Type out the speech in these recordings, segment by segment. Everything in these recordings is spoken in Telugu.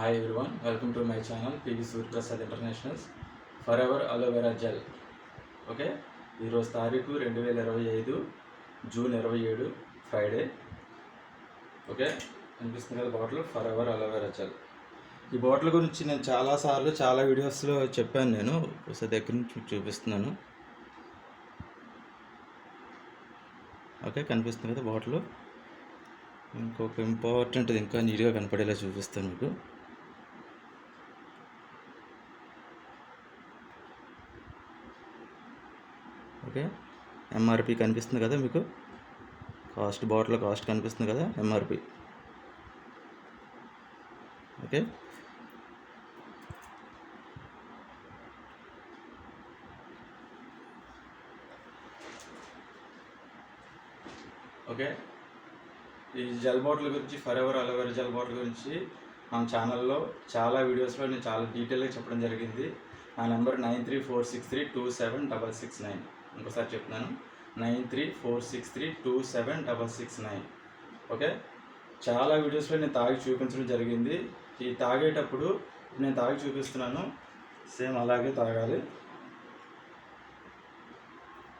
Hi everyone welcome to my channel PV Suryaprasad internationals Forever aloe vera gel okay ఈరోజు తారీఖు రెండు వేల ఇరవై ఐదు జూన్ ఇరవై ఏడు ఫ్రైడే ఓకే అనిపిస్తుంది కదా bottle? Forever aloe vera gel ఈ బాటిల్ గురించి నేను చాలాసార్లు చాలా వీడియోస్లో చెప్పాను నేను. ఒకసారి దగ్గర నుంచి చూపిస్తున్నాను. ఓకే కనిపిస్తుంది కదా బాటిల్? ఇంకొక ఇంపార్టెంట్ ఇంకా నీట్గా కనపడేలా చూపిస్తాను మీకు. ఓకే. ఎంఆర్పి కనిపిస్తుంది కదా మీకు? కాస్ట్ బాటిల్ కాస్ట్ కనిపిస్తుంది కదా ఎంఆర్పి ఓకే. ఓకే. ఈ జెల్ బాటిల్ గురించి Forever aloe vera gel bottle గురించి మన ఛానల్లో చాలా వీడియోస్లో నేను చాలా డీటెయిల్గా చెప్పడం జరిగింది. నా number nine three four six three two seven double six nine. ఇంకోసారి చెప్తున్నాను. Nine three four six three two seven double six nine. Okay? చాలా వీడియోస్లో నేను తాగి చూపించడం జరిగింది. ఈ తాగేటప్పుడు నేను తాగి చూపిస్తున్నాను. సేమ్ అలాగే తాగాలి.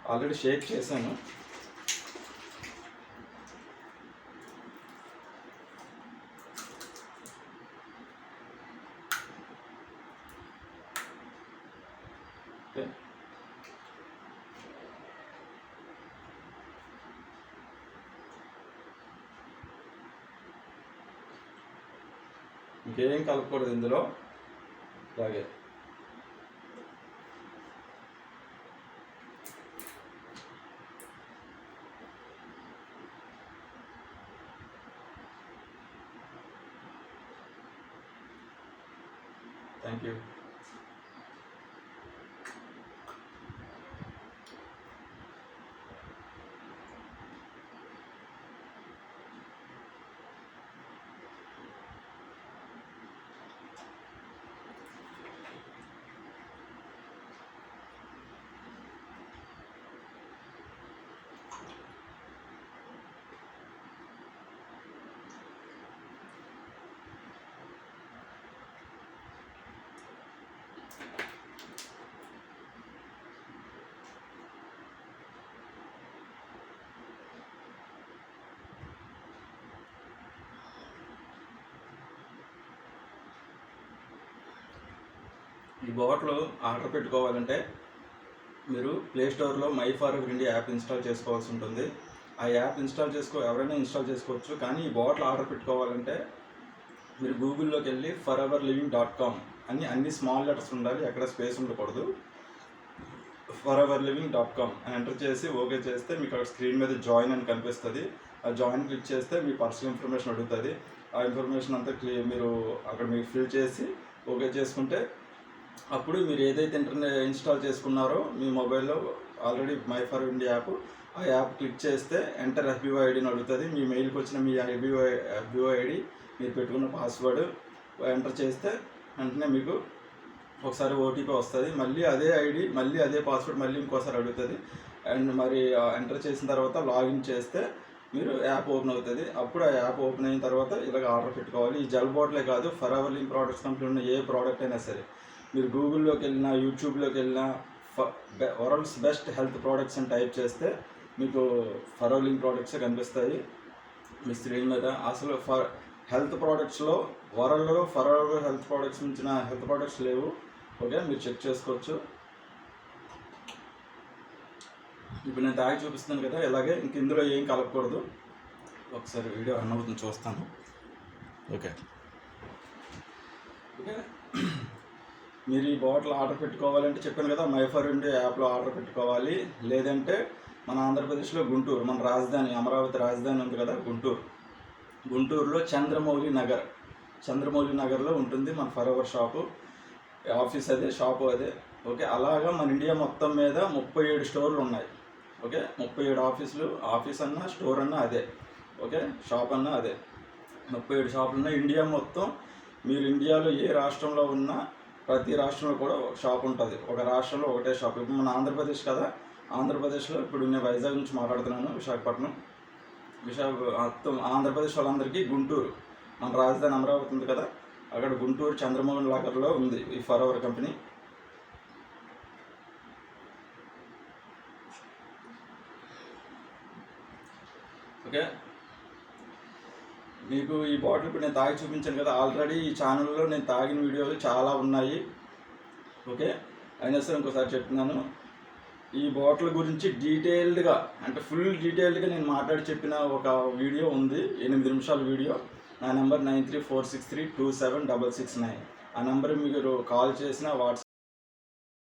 ఆల్రెడీ షేక్ చేశాను. ఓకే? ఇంకేం కలపకూడదు ఇందులో? అలాగే. థ్యాంక్ యూ ఈ బాటిల్ ఆర్డర్ పెట్టుకోవాలంటే మీరు ప్లే స్టోర్లో my for India app install చేసుకోవాల్సి ఉంటుంది. ఆ యాప్ ఇన్స్టాల్ చేసుకో ఎవరైనా ఇన్స్టాల్ చేసుకోవచ్చు. కానీ ఈ బాటిల్ ఆర్డర్ పెట్టుకోవాలంటే మీరు గూగుల్లోకి వెళ్ళి for ever living dot com అని అన్ని స్మాల్ లెటర్స్ ఉండాలి. ఎక్కడ స్పేస్ ఉండకూడదు. For ever living dot com అని ఎంటర్ చేసి ఓకే చేస్తే మీకు అక్కడ స్క్రీన్ మీద జాయిన్ అని కనిపిస్తుంది. ఆ జాయిన్ క్లిక్ చేస్తే మీ పర్సనల్ ఇన్ఫర్మేషన్ అడుగుతుంది. ఆ ఇన్ఫర్మేషన్ అంతా క్లి మీరు అక్కడ మీకు ఫిల్ చేసి ఓకే చేసుకుంటే అప్పుడు మీరు ఏదైతే ఇంటర్నెట్ ఇన్స్టాల్ చేసుకున్నారో మీ మొబైల్లో already my for India app ఆ యాప్ క్లిక్ చేస్తే ఎంటర్ ఎఫ్బీఓ ఐడిని అడుగుతుంది. మీ మెయిల్కి వచ్చిన మీ ఎఫ్బీఓ ఎఫ్బీఓ ఐడి మీరు పెట్టుకున్న పాస్వర్డ్ ఎంటర్ చేస్తే వెంటనే మీకు ఒకసారి ఓటీపీ వస్తుంది. మళ్ళీ అదే ఐడి మళ్ళీ అదే పాస్వర్డ్ మళ్ళీ ఇంకోసారి అడుగుతుంది. అండ్ మరి ఎంటర్ చేసిన తర్వాత లాగిన్ చేస్తే మీరు యాప్ ఓపెన్ అవుతుంది. అప్పుడు ఆ యాప్ ఓపెన్ అయిన తర్వాత ఇలాగ ఆర్డర్ పెట్టుకోవాలి. ఈ జల్ బాటిలే కాదు Forever link products company ఉన్న ఏ ప్రోడక్ట్ అయినా సరే. మీరు గూగుల్లోకి వెళ్ళినా యూట్యూబ్లోకి వెళ్ళినా వరల్డ్స్ బెస్ట్ హెల్త్ ప్రోడక్ట్స్ అని టైప్ చేస్తే మీకు ఫరోలింగ్ ప్రోడక్ట్స్ కనిపిస్తాయి. మీ స్క్రీన్ మీద అసలు ఫర్ హెల్త్ ప్రోడక్ట్స్లో వరల్డ్లో ఫరోల్ హెల్త్ ప్రోడక్ట్స్ మించిన హెల్త్ ప్రోడక్ట్స్ లేవు. ఓకే మీరు చెక్ చేసుకోవచ్చు. ఇప్పుడు నేను తాగి చూపిస్తున్నాను కదా ఇలాగే ఇంక ఇందులో ఏం కలపకూడదు. ఒకసారి వీడియో రన్ అవుతుంది చూస్తాను. ఓకే. ఓకే. మీరు ఈ బాటిల్ ఆర్డర్ పెట్టుకోవాలంటే చెప్పాను కదా మైఫర్ ఇండియా యాప్లో ఆర్డర్ పెట్టుకోవాలి. లేదంటే మన ఆంధ్రప్రదేశ్లో గుంటూరు మన రాజధాని అమరావతి రాజధాని ఉంది కదా గుంటూరు. గుంటూరులో చంద్రమౌళి నగర్. చంద్రమౌళి నగర్లో ఉంటుంది మన ఫరవర్ షాపు. ఆఫీస్ అదే షాపు అదే. ఓకే అలాగా మన ఇండియా మొత్తం మీద ముప్పై ఏడు స్టోర్లు ఉన్నాయి. ఓకే ముప్పై ఏడు ఆఫీసులు ఆఫీస్ అన్నా స్టోర్ అన్నా అదే. ఓకే షాప్ అన్నా అదే. ముప్పై ఏడు షాపులు ఉన్నాయి ఇండియా మొత్తం మీరు ఇండియాలో ఏ రాష్ట్రంలో ఉన్నా ప్రతి రాష్ట్రంలో కూడా షాప్ ఉంటుంది. ఒక రాష్ట్రంలో ఒకటే షాప్. ఇప్పుడు మన ఆంధ్రప్రదేశ్ కదా ఆంధ్రప్రదేశ్లో ఇప్పుడు నేను వైజాగ్ నుంచి మాట్లాడుతున్నాను విశాఖపట్నం. విశాఖ మొత్తం ఆంధ్రప్రదేశ్ వాళ్ళందరికీ గుంటూరు. మన రాజధాని అమరావతి ఉంది కదా అక్కడ గుంటూరు చంద్రమోహన్ లాగర్లో ఉంది ఈ ఫర్ అవర్ కంపెనీ. ఓకే? మీకు ఈ బాటిల్ ఇప్పుడు నేను తాగి చూపించాను కదా ఆల్రెడీ ఈ ఛానల్లో నేను తాగిన వీడియోలు చాలా ఉన్నాయి. ఓకే? అయినా సరే ఇంకోసారి చెప్తున్నాను. ఈ బాటిల్ గురించి డీటెయిల్డ్గా అంటే ఫుల్ డీటెయిల్డ్గా నేను మాట్లాడి చెప్పిన ఒక వీడియో ఉంది. ఎనిమిది నిమిషాల వీడియో నా number nine three four six three two seven double six nine. ఆ నెంబర్ మీరు కాల్ చేసినా వాట్సాప్